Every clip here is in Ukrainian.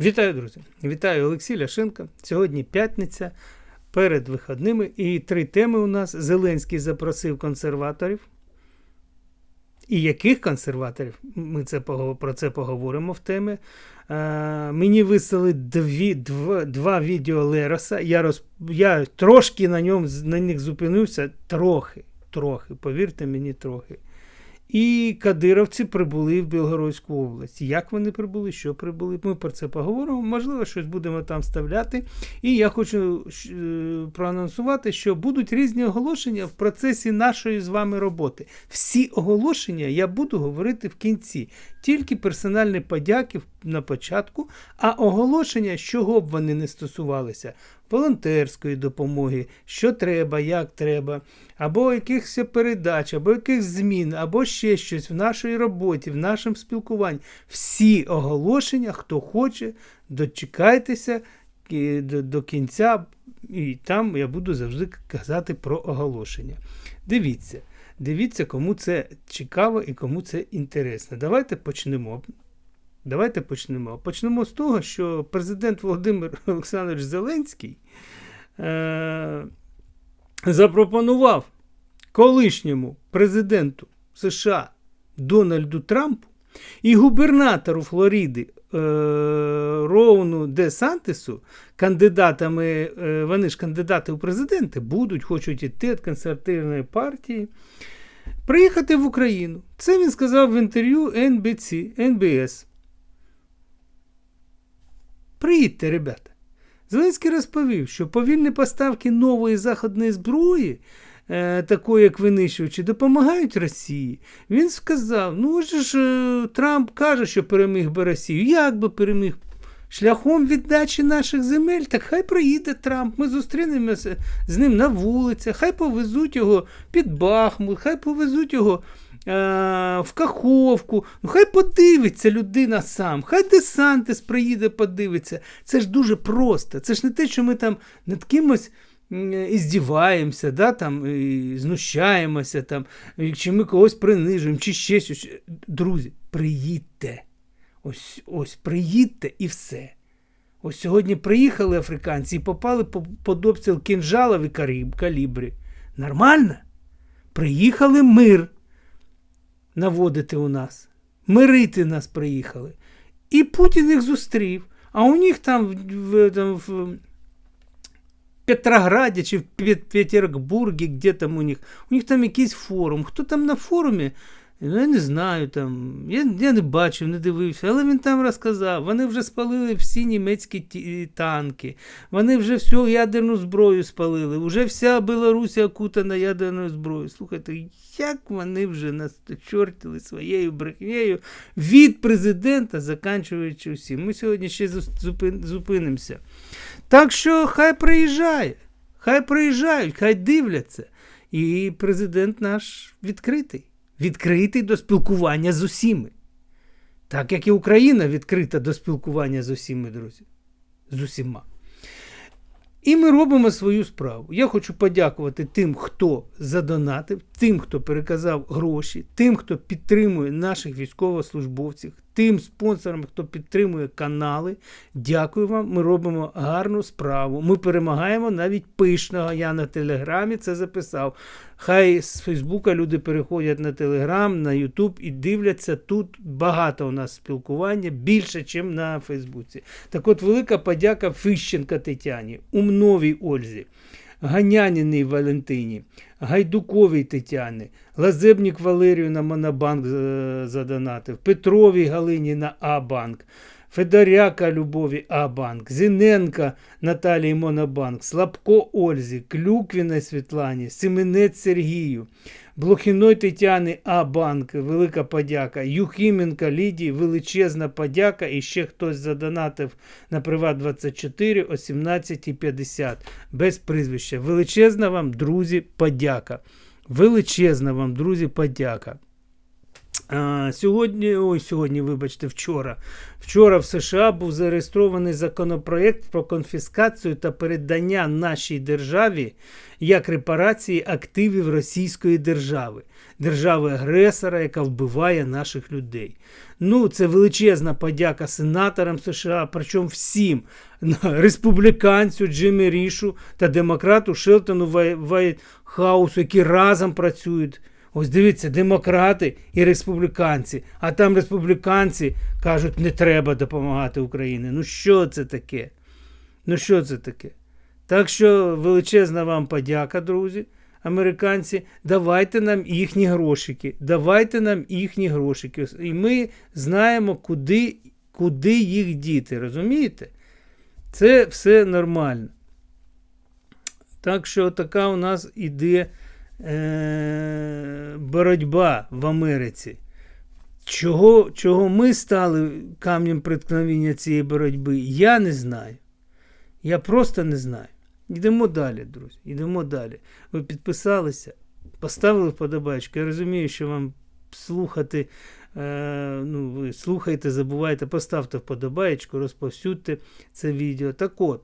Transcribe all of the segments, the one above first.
Вітаю, друзі! Вітаю Олексій Ляшенко. Сьогодні п'ятниця перед вихідними. І три теми у нас. Зеленський запросив консерваторів. І яких консерваторів? Ми це про це поговоримо в темі. Е, мені вислали дві, два, два відео Лероса. Я, роз, я трошки на, ньому, на них зупинився. Трохи, трохи, повірте мені, трохи. І кадировці прибули в Білгородську область. Як вони прибули, що прибули? Ми про це поговоримо. Можливо, щось будемо там вставляти. І я хочу е, проанонсувати, що будуть різні оголошення в процесі нашої з вами роботи. Всі оголошення я буду говорити в кінці. Тільки персональні подяки на початку, а оголошення, чого б вони не стосувалися, волонтерської допомоги, що треба, як треба, або якихось передач, або якихось змін, або ще щось в нашій роботі, в нашому спілкуванні. Всі оголошення, хто хоче, дочекайтеся до, до кінця, і там я буду завжди казати про оголошення. Дивіться. Дивіться, кому це цікаво і кому це інтересно. Давайте почнемо. Давайте почнемо. Почнемо з того, що президент Володимир Олександрович Зеленський е- запропонував колишньому президенту США Дональду Трампу і губернатору Флориди е- Роуну Де Сантису, кандидатами, е- вони ж кандидати у президенти, будуть, хочуть іти від консервативної партії. Приїхати в Україну. Це він сказав в інтерв'ю NBC, NBS. Приїдьте, ребята. Зеленський розповів, що повільні поставки нової заходної зброї, е, такої як винищувачі, допомагають Росії. Він сказав: ну ж ж е, Трамп каже, що переміг би Росію. Як би переміг? Шляхом віддачі наших земель, так хай проїде Трамп. Ми зустрінемося з ним на вулицях, хай повезуть його під Бахмут, хай повезуть його в Каховку. Ну, хай подивиться людина сам, хай Десантис приїде, подивиться. Це ж дуже просто. Це ж не те, що ми там над кимось. І здіваємося, да, там, і знущаємося, там, чи ми когось принижуємо, чи ще щось. Друзі, приїдьте. Ось ось приїдьте і все. Ось сьогодні приїхали африканці і попали по- під обстріл кінжалів і калібрі. Нормально? Приїхали мир наводити у нас. Мирити нас приїхали. І Путін їх зустрів. А у них там в, там, в Петрограді чи в Пет- Петербургі, де там у них, у них там якийсь форум. Хто там на форумі? Я не знаю, там, я, я не бачив, не дивився, але він там розказав. Вони вже спалили всі німецькі ті- танки, вони вже всю ядерну зброю спалили, вже вся Білорусь окутана ядерною зброєю. Слухайте, як вони вже нас чортили своєю брехнею від президента, заканчуючи усім. Ми сьогодні ще зупин- зупинимося. Так що хай приїжджає, хай приїжджають, хай дивляться. І президент наш відкритий. Відкритий до спілкування з усіми. Так як і Україна відкрита до спілкування з усіми, друзі. З усіма. І ми робимо свою справу. Я хочу подякувати тим, хто задонатив, тим, хто переказав гроші, тим, хто підтримує наших військовослужбовців, тим спонсорам, хто підтримує канали. Дякую вам. Ми робимо гарну справу. Ми перемагаємо навіть пишного. Я на телеграмі це записав. Хай з Фейсбука люди переходять на Телеграм, на Ютуб і дивляться. Тут багато у нас спілкування, більше, ніж на Фейсбуці. Так от велика подяка Фищенка Тетяні, Умновій Ользі, Ганяніній Валентині, Гайдуковій Тетяни, Лазебнік Валерію на Монобанк е, задонатив, Петровій Галині на А-банк. Федоряка Любові А-банк, Зіненка Наталії Монобанк, Слабко Ользі, Клюквіна Світлані, Семенець Сергію, Блохіной Тетяни А-банк, велика подяка, Юхіменка Лідії, величезна подяка. І ще хтось задонатив на Приват 24 о 17.50 без прізвища. Величезна вам, друзі, подяка. Величезна вам, друзі, подяка. Сьогодні, ой, сьогодні, вибачте, вчора. Вчора в США був зареєстрований законопроєкт про конфіскацію та передання нашій державі як репарації активів Російської держави, держави-агресора, яка вбиває наших людей. Ну, це величезна подяка сенаторам США, причому всім республіканцю Джиммі Рішу та демократу Шелтону Вайтхаусу, які разом працюють. Ось дивіться, демократи і республіканці. А там республіканці кажуть, не треба допомагати Україні. Ну що це таке? Ну що це таке? Так що величезна вам подяка, друзі, американці. Давайте нам їхні грошики. Давайте нам їхні грошики. І ми знаємо, куди, куди їх діти. Розумієте? Це все нормально. Так що така у нас іде е, боротьба в Америці. Чого чого ми стали камнем преткновення цієї боротьби, я не знаю. Я просто не знаю. Йдемо далі, друзі. Йдемо далі. Ви підписалися, поставили вподобайку. Я розумію, що вам слухати, е, ну, ви слухайте, забувайте, поставте вподобаєчку, розповсюдьте це відео. Так от,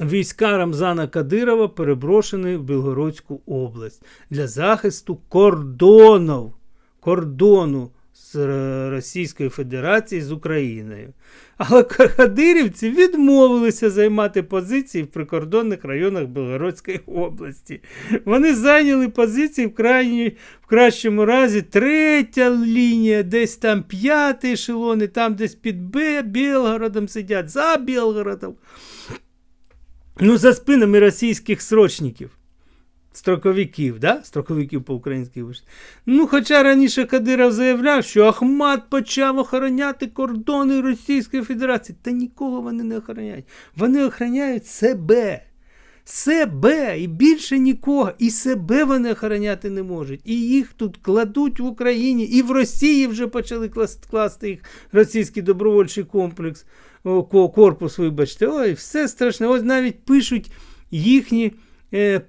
Війська Рамзана Кадирова переброшені в Білгородську область для захисту кордонів, кордону з Російської Федерації з Україною. Але кадирівці відмовилися займати позиції в прикордонних районах Білгородської області. Вони зайняли позиції в крайній, в кращому разі третя лінія, десь там п'ятий ешелон, там десь під Білгородом сидять, за Білгородом. Ну, за спинами російських срочників, строковиків, да? строковиків по-українськи вийшли. Ну, хоча раніше Кадиров заявляв, що Ахмат почав охороняти кордони Російської Федерації. Та нікого вони не охороняють. Вони охороняють себе. Себе і більше нікого. І себе вони охороняти не можуть. І їх тут кладуть в Україні, і в Росії вже почали класти їх російський добровольчий комплекс корпус, вибачте, ой, все страшне. Ось навіть пишуть їхні е,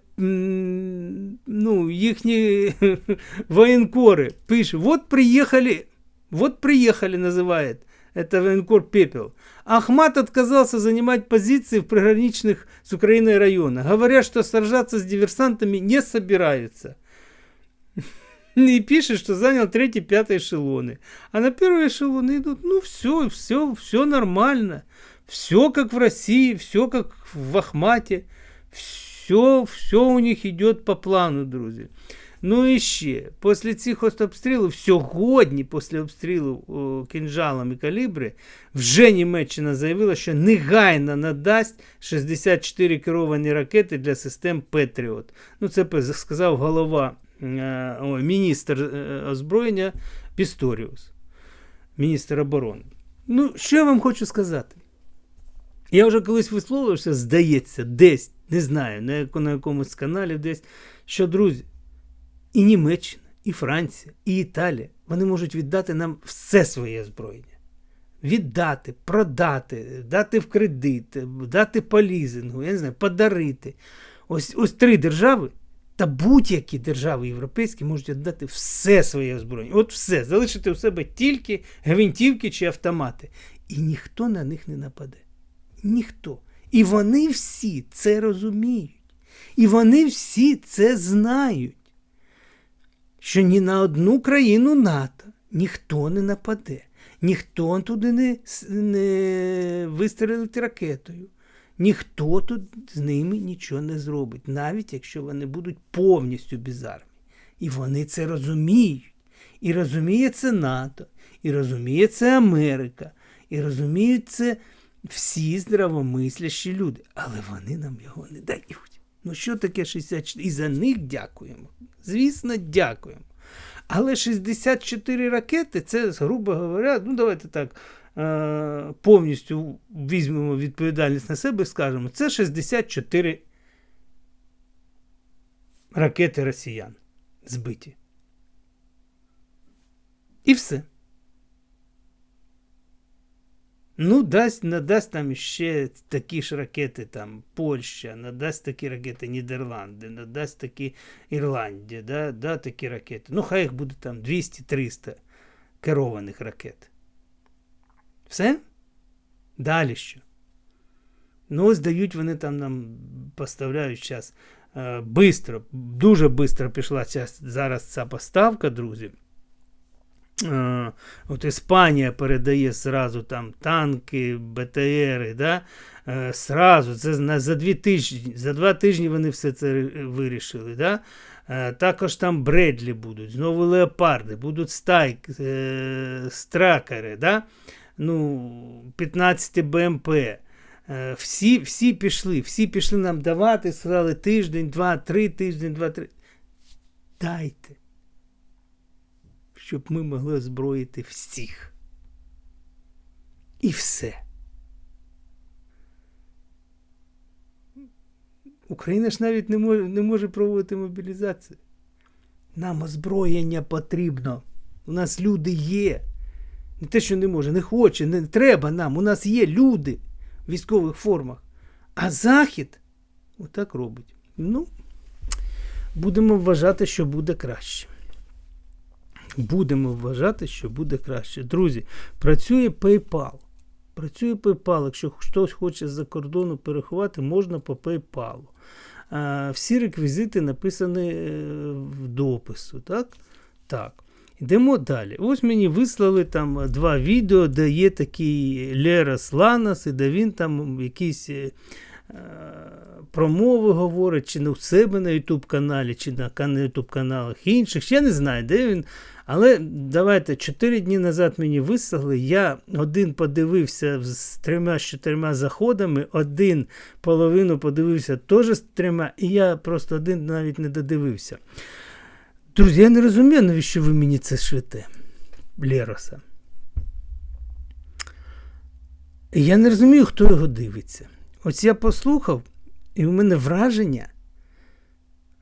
ну, їхні воєнкори. Пишуть, от приїхали, вот приехали, называет. Это военкор Пепел. Ахмат отказался занимать позиции в приграничных с Украиной районах. Говорят, что сражаться с диверсантами не собираются. И пишет, что занял третий, пятый эшелоны. А на первые эшелоны идут, ну все, все, все нормально. Все как в России, все как в Ахмате. Все, все у них идет по плану, друзі. Ну і ще, після цих обстрілів, сьогодні, після обстрілу о, кінжалами калібри, вже Німеччина заявила, що негайно надасть 64 керовані ракети для систем Петріот. Ну, це сказав голова Е, о, міністр е, озброєння Пісторіус, міністр оборони. Ну, що я вам хочу сказати? Я вже колись висловлювався, здається, десь, не знаю, на, на якомусь каналі десь, що, друзі, і Німеччина, і Франція, і Італія вони можуть віддати нам все своє озброєння. Віддати, продати, дати в кредит, дати по лізингу, я не знаю, подарити. Ось ось три держави та будь-які держави європейські можуть віддати все своє озброєння. От все, залишити у себе тільки гвинтівки чи автомати. І ніхто на них не нападе. Ніхто. І вони всі це розуміють. І вони всі це знають. Що ні на одну країну НАТО ніхто не нападе, ніхто туди не, не вистрелить ракетою ніхто тут з ними нічого не зробить, навіть якщо вони будуть повністю без армії. І вони це розуміють. І розуміє це НАТО, і розуміє це Америка, і розуміють це всі здравомислящі люди. Але вони нам його не дають. Ну, що таке 64? І за них дякуємо. Звісно, дякуємо. Але 64 ракети це, грубо говоря, ну давайте так, Е, повністю візьмемо відповідальність на себе і скажемо, це 64 ракети росіян збиті. І все. Ну, дасть, надасть там ще такі ж ракети, там Польща, надасть такі ракети Нідерланди, надасть такі Ірландія, да, да, такі ракети. Ну, хай їх буде там 200-300 керованих ракет. Все? Далі що? Ну, ось дають вони там нам поставляють зараз. Е, бистро, дуже швидко пішла ця, зараз ця поставка, друзі. Е, от Іспанія передає зразу там танки, БТРи. да? Е, сразу, це на, за дві тижні, за два тижні вони все це вирішили. Да? Е, також там Бредлі будуть, знову леопарди, будуть стайк, е, стракери, да? ну, 15 БМП. Е, всі всі пішли, всі пішли нам давати, сказали тиждень, два, три, тиждень, два, три. Дайте, щоб ми могли озброїти всіх. І все. Україна ж навіть не може, не може проводити мобілізацію. Нам озброєння потрібно. У нас люди є. Не те, що не може, не хоче, не треба нам. У нас є люди в військових формах. А Захід отак робить. Ну, будемо вважати, що буде краще. Будемо вважати, що буде краще. Друзі, працює PayPal. Працює PayPal. Якщо хтось хоче з-за кордону переховати, можна по PayPal. Всі реквізити написані е, в допису. Так? Так. Йдемо далі. Ось мені вислали там два відео, де є такий Лерас Ланас, і де він там якісь е, промови говорить, чи не у себе на YouTube каналі, чи на YouTube каналах інших. Я не знаю, де він. Але давайте чотири дні назад мені вислали. Я один подивився з трьома-чотирма заходами, один половину подивився теж з трьома, і я просто один навіть не додивився. Друзі, я не розумію, навіщо ви мені це шлете, Лероса. Я не розумію, хто його дивиться. Ось я послухав, і в мене враження,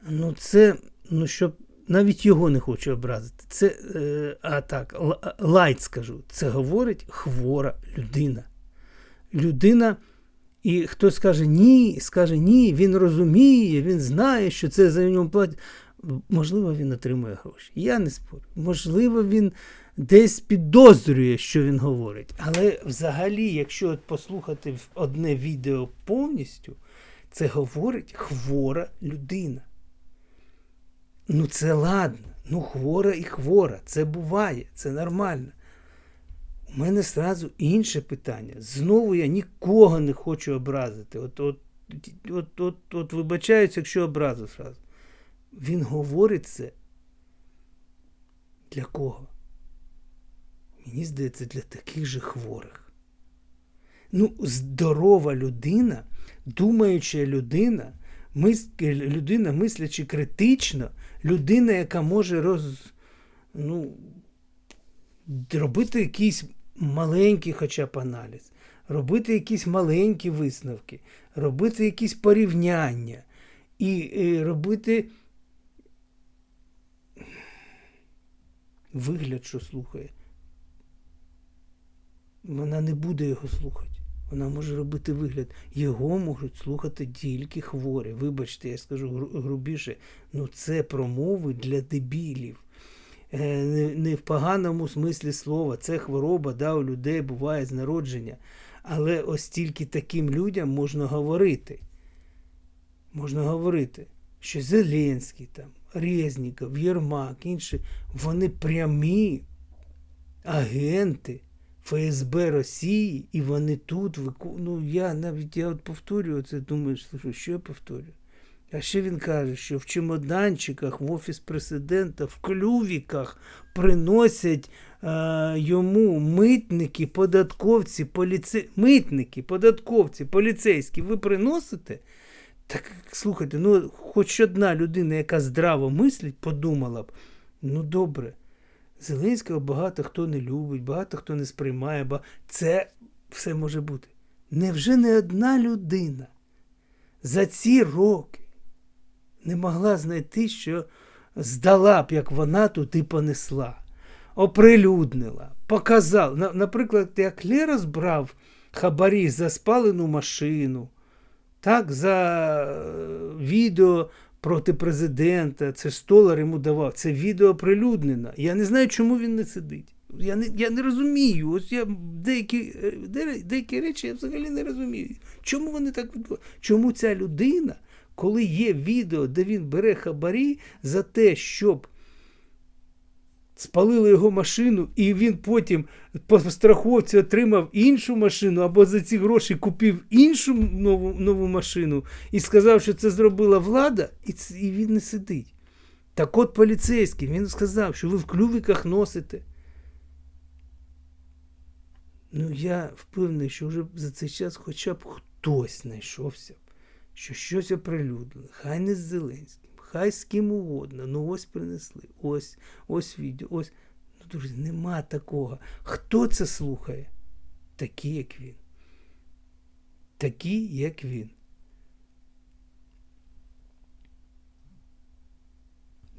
ну, це, ну, щоб навіть його не хочу образити. Це, е, а так, лайт скажу, це говорить хвора людина. Людина. І хтось скаже ні, скаже ні, він розуміє, він знає, що це за нього платять. Можливо, він отримує гроші. Я не спорю. Можливо, він десь підозрює, що він говорить. Але взагалі, якщо от послухати одне відео повністю, це говорить хвора людина. Ну, це ладно. Ну, хвора і хвора. Це буває, це нормально. У мене зразу інше питання. Знову я нікого не хочу образити. От от, от, от, от вибачаюсь, якщо образу зразу. Він говорить це для кого? Мені здається, для таких же хворих. Ну, здорова людина, думаюча людина, мис... людина, мислячи критично, людина, яка може роз... ну, робити якийсь маленький хоча б аналіз, робити якісь маленькі висновки, робити якісь порівняння і, і робити. вигляд, що слухає, вона не буде його слухати. Вона може робити вигляд. Його можуть слухати тільки хворі. Вибачте, я скажу грубіше, ну це промови для дебілів. Е, не, в поганому смислі слова. Це хвороба, да, у людей буває з народження. Але ось тільки таким людям можна говорити. Можна говорити, що Зеленський там, Резніков, Єрмак, інші, вони прямі агенти ФСБ Росії, і вони тут Ну, я навіть я от повторюю це, думаю, слушай, що я повторюю? А ще він каже, що в чемоданчиках в Офіс президента, в клювіках приносять е, йому митники, податковці, поліцей... митники, податковці, поліцейські. Ви приносите? Так слухайте, ну хоч одна людина, яка здраво мислить, подумала б, ну добре, Зеленського багато хто не любить, багато хто не сприймає, бо це все може бути. Невже не одна людина за ці роки не могла знайти, що здала б, як вона туди понесла, оприлюднила, показала. Наприклад, як Лерос брав хабарі за спалену машину, так, за е, відео проти президента, це столар йому давав, це відео оприлюднено. Я не знаю, чому він не сидить. Я не я не розумію. Ось я деякі е, деякі речі я взагалі не розумію. Чому вони так відбувають? Чому ця людина, коли є відео, де він бере хабарі за те, щоб спалили його машину, і він потім по страховці отримав іншу машину, або за ці гроші купив іншу нову нову машину і сказав, що це зробила влада, і, це, і він не сидить. Так от поліцейський, він сказав, що ви в клювиках носите. Ну, я впевнений, що вже за цей час хоча б хтось знайшовся, що щось оприлюднили. Хай не з Зеленським, хай з ким угодно. Ну ось принесли. Ось ось відео. ось. Ну, друзі, нема такого. Хто це слухає? Такі, як він. Такі, як він.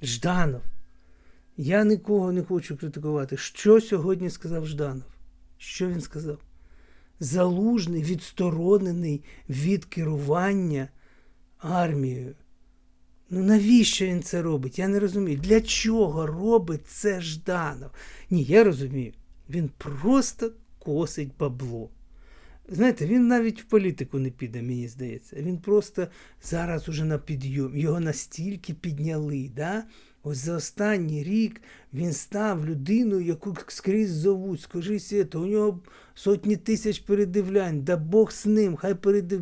Жданов. Я нікого не хочу критикувати. Що сьогодні сказав Жданов? Що він сказав? Залужний, відсторонений від керування армією. Ну навіщо він це робить? Я не розумію. Для чого робить це Жданов? Ні, я розумію. Він просто косить бабло. Знаєте, він навіть в політику не піде, мені здається. Він просто зараз уже на підйом. Його настільки підняли. да? Ось за останній рік він став людиною, яку скрізь зовуть. Скажи свято, у нього сотні тисяч передивлянь, да Бог з ним, хай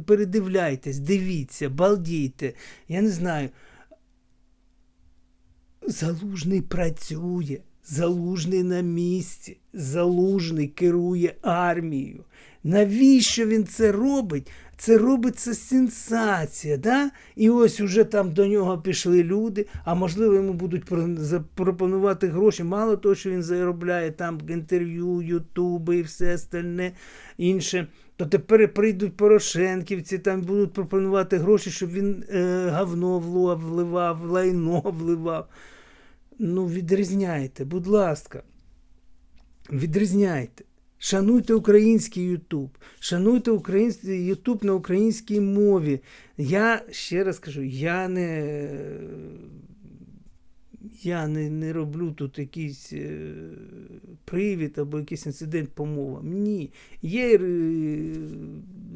передивляйтесь, дивіться, балдійте. Я не знаю. Залужний працює, залужний на місці, залужний керує армією. Навіщо він це робить? Це робиться сенсація. да? І ось уже там до нього пішли люди, а можливо, йому будуть пропонувати гроші. Мало того, що він заробляє там інтерв'ю, ютуби і все остальне інше. То тепер прийдуть Порошенківці, там будуть пропонувати гроші, щоб він е, говно вливав, лайно вливав. Ну, відрізняйте, будь ласка, відрізняйте. Шануйте український Ютуб, шануйте український Ютуб на українській мові. Я ще раз кажу, я не я не не роблю тут якийсь е, привід або якийсь інцидент по мовам. Ні. Є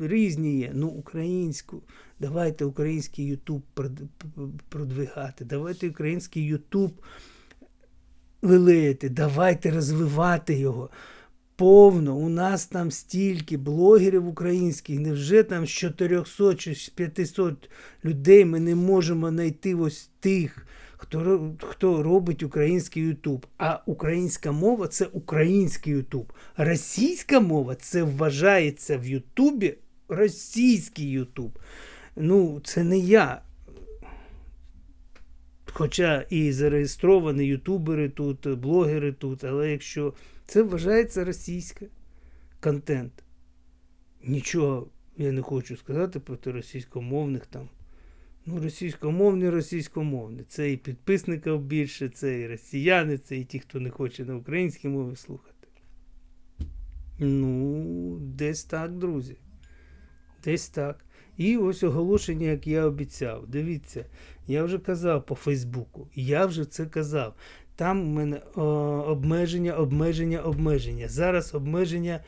різні є. Ну, українську. Давайте український Ютуб продвигати. Давайте український Ютуб лелеяти, давайте розвивати його повно. У нас там стільки блогерів українських. Невже там з 400 чи 500 людей ми не можемо знайти ось тих, хто хто робить український Ютуб. А українська мова це український Ютуб. Російська мова це вважається в Ютубі російський Ютуб. Ну, це не я. Хоча і зареєстровані ютубери тут, блогери тут, але якщо це вважається російський контент. Нічого я не хочу сказати проти російськомовних там. Ну, російськомовні, російськомовні. Це і підписників більше, це і росіяни, це і ті, хто не хоче на українській мові слухати. Ну, десь так, друзі. Десь так. І ось оголошення, як я обіцяв. Дивіться, я вже казав по Фейсбуку. Я вже це казав. Там у мене о, обмеження, обмеження, обмеження. Зараз обмеження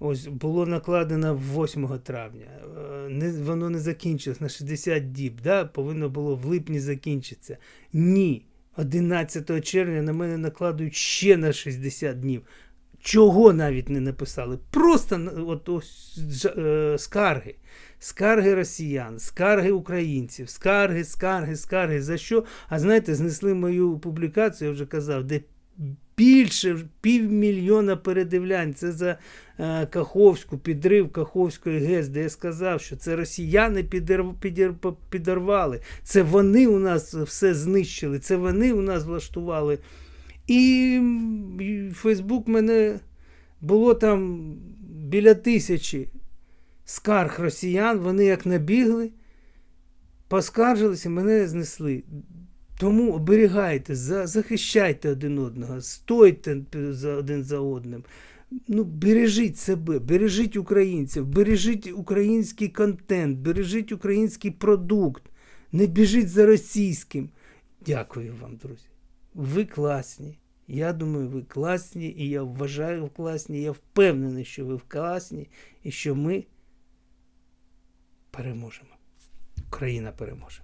ось було накладено 8 травня. Е, не, Воно не закінчилось на 60 діб. Да? Повинно було в липні закінчитися. Ні. 11 червня на мене накладують ще на 60 днів. Чого навіть не написали? Просто от ось е, скарги. Скарги росіян, скарги українців, скарги, скарги, скарги. За що? А знаєте, знесли мою публікацію, я вже казав, де більше півмільйона передивлянь. Це за е, Каховську, підрив Каховської ГЕС, де я сказав, що це росіяни підірв, підір, підірвали. Це вони у нас все знищили, це вони у нас влаштували. І Фейсбук мене було там біля тисячі скарг росіян, вони як набігли, поскаржилися, мене знесли. Тому оберігайте, захищайте один одного, стойте один за одним. ну, бережіть себе, бережіть українців, бережіть український контент, бережіть український продукт, не біжіть за російським. Дякую вам, друзі. Ви класні. Я думаю, ви класні, і я вважаю класні. Я впевнений, що ви класні і що ми переможемо. Україна переможе.